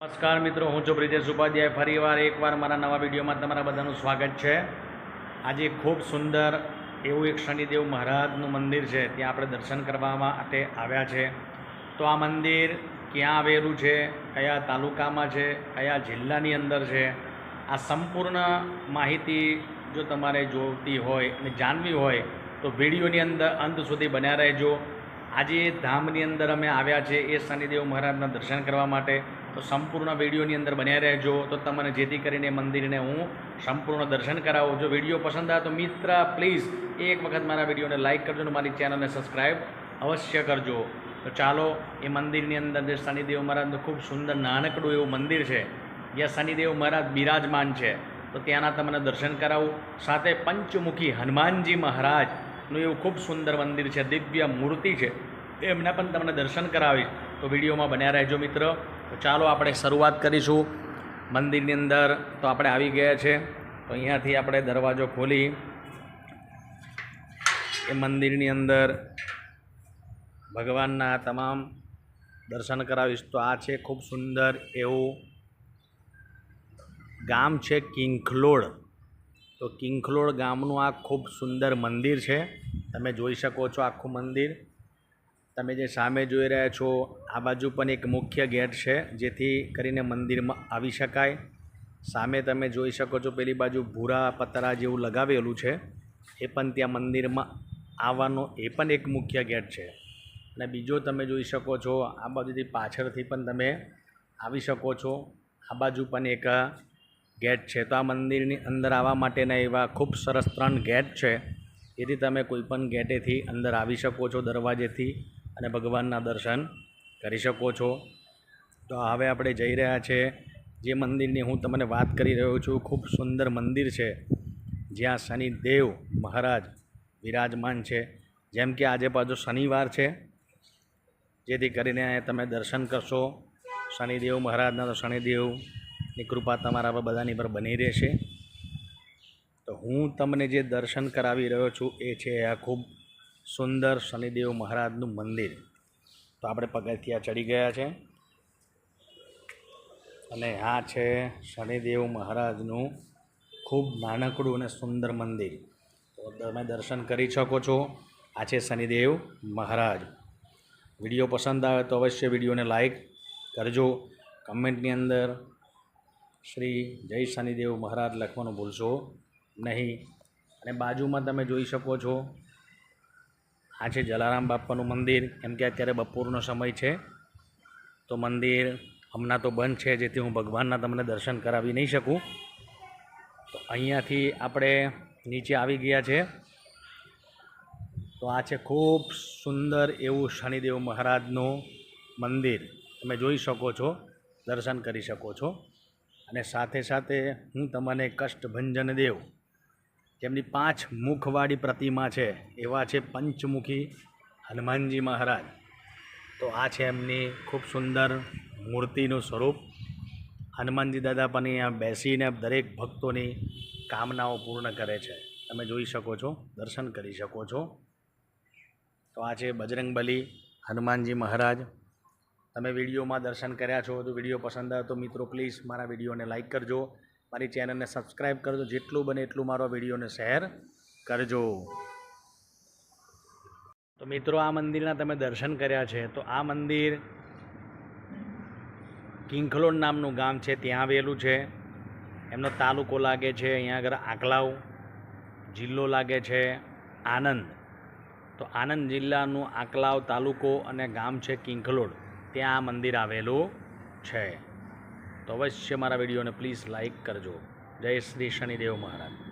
નમસ્કાર મિત્રો, હું છું બ્રિજેશ ઉપાધ્યાય. ફરીવાર એકવાર મારા નવા વિડીયોમાં તમારા બધાનું સ્વાગત છે. આજે ખૂબ સુંદર એવું એક શનિદેવ મહારાજનું મંદિર છે, ત્યાં આપણે દર્શન કરવા માટે આવ્યા છે. તો આ મંદિર ક્યાં આવેલું છે, કયા તાલુકામાં છે, કયા જિલ્લાની અંદર છે, આ સંપૂર્ણ માહિતી જો તમારે જોતી હોય અને જાણવી હોય, તો વિડીયોની અંદર અંત સુધી બન્યા રહેજો. આજે ધામની અંદર અમે આવ્યા છે એ શનિદેવ મહારાજના દર્શન કરવા માટે. તો સંપૂર્ણ વિડીયોની અંદર બન્યા રહેજો. તો તમને જેથી કરીને મંદિરને હું સંપૂર્ણ દર્શન કરાવું. જો વીડિયો પસંદ આવે તો મિત્ર, પ્લીઝ એક વખત મારા વિડીયોને લાઇક કરજો અને મારી ચેનલને સબસ્ક્રાઈબ અવશ્ય કરજો. તો ચાલો, એ મંદિરની અંદર જે શનિદેવ મહારાજનું ખૂબ સુંદર નાનકડું એવું મંદિર છે. જ્યાં શનિદેવ મહારાજ બિરાજમાન છે. તો ત્યાંના તમને દર્શન કરાવું. સાથે પંચમુખી હનુમાનજી મહારાજનું એવું ખૂબ સુંદર મંદિર છે. દિવ્ય મૂર્તિ છે. એમના પણ તમને દર્શન કરાવીશ. તો વિડીયોમાં બન્યા રહેજો મિત્ર. તો ચાલો આપણે શરૂઆત કરીશું. મંદિરની અંદર તો આપણે આવી ગયા છે. તો અહીંયાથી આપણે દરવાજો ખોલી એ મંદિરની અંદર ભગવાનના તમામ દર્શન કરાવીશ. તો આ છે ખૂબ સુંદર એવું ગામ છે કિંખલોડ તો કિંખલોડ ગામનું આ ખૂબ સુંદર મંદિર છે. તમે જોઈ શકો છો આખું મંદિર. તમે જે સામે જોઈ રહ્યા છો, આ બાજુ પણ એક મુખ્ય ગેટ છે, જેથી કરીને મંદિરમાં આવી શકાય. સામે તમે જોઈ શકો છો, પેલી બાજુ ભૂરા પતરા જેવું લગાવેલું છે. એ પણ ત્યાં મંદિરમાં આવવાનો એ પણ એક મુખ્ય ગેટ છે. અને બીજો તમે જોઈ શકો છો, આ બાજુથી પાછળથી પણ તમે આવી શકો છો. આ બાજુ પણ એક ગેટ છે. તો આ મંદિરની અંદર આવવા માટેના એવા ખૂબ સરસ ત્રણ ગેટ છે. જેથી તમે કોઈ પણ ગેટેથી અંદર આવી શકો છો, દરવાજેથી. અને ભગવાનના દર્શન કરી શકો છો. તો હવે આપણે જઈ રહ્યા છે જે મંદિરની હું તમને વાત કરી રહ્યો છું. ખૂબ સુંદર મંદિર છે. જ્યાં શનિદેવ મહારાજ વિરાજમાન છે. જેમ કે આજે પાછો શનિવાર છે. જેથી કરીને તમે દર્શન કરશો. શનિદેવ મહારાજના તો શનિદેવની કૃપા તમારા પર બધાની પર બની રહેશે. તો હું તમને જે દર્શન કરાવી રહ્યો છું એ છે આ ખૂબ સુંદર શનિદેવ મહારાજનું મંદિર. તો આપણે પગથિયા ચડી ગયા છે. અને આ છે શનિદેવ મહારાજનું ખૂબ નાનકડું અને સુંદર મંદિર. તો તમે દર્શન કરી શકો છો. આ છે શનિદેવ મહારાજ. વીડિયો પસંદ આવે તો અવશ્ય વિડીયોને લાઈક કરજો. કમેન્ટની અંદર શ્રી જય શનિદેવ મહારાજ લખવાનું ભૂલશો નહીં. અને બાજુમાં તમે જોઈ શકો છો આ છે જલારામ બાપાનું મંદિર. કેમ કે અત્યારે બપોરનો સમય છે. તો મંદિર હમણાં તો બંધ છે, જેથી હું ભગવાનના તમને દર્શન કરાવી નહીં શકું. તો અહીંયાથી આપણે નીચે આવી ગયા છે. તો આ છે ખૂબ સુંદર એવું શનિદેવ મહારાજનું મંદિર. તમે જોઈ શકો છો, દર્શન કરી શકો છો. અને સાથે સાથે હું તમને કષ્ટભંજન દેવ જેમની પાંચ મુખવાળી પ્રતિમા છે, એવા છે પંચમુખી હનુમાનજી મહારાજ. તો આ છે એમની ખૂબ સુંદર મૂર્તિનું સ્વરૂપ. હનુમાનજી દાદા પણ અહીંયા બેસીને દરેક ભક્તોની કામનાઓ પૂર્ણ કરે છે. તમે જોઈ શકો છો, દર્શન કરી શકો છો. તો આ છે બજરંગબલી હનુમાનજી મહારાજ. તમે વિડીયોમાં દર્શન કર્યા છો, તો વીડિયો પસંદ આવે તો મિત્રો, પ્લીઝ મારા વિડીયોને લાઇક કરજો. મારી ચેનલને સબસ્ક્રાઈબ કરજો, જેટલું બને એટલું મારો વિડીયોને શેર કરજો. તો મિત્રો, આ મંદિરના તમે દર્શન કર્યા છે. તો આ મંદિર કિંખલોડ નામનું ગામ છે. ત્યાં આવેલું છે. એમનો તાલુકો લાગે છે અહીંયા આગળ આંકલાવ જિલ્લો લાગે છે આનંદ. તો આનંદ જિલ્લાનું આંકલાવ તાલુકો અને ગામ છે કિંખલોડ. ત્યાં આ મંદિર આવેલું છે. તો અવશ્ય મારા વિડીયોને પ્લીઝ લાઇક કરજો. જય શ્રી શનિદેવ મહારાજ.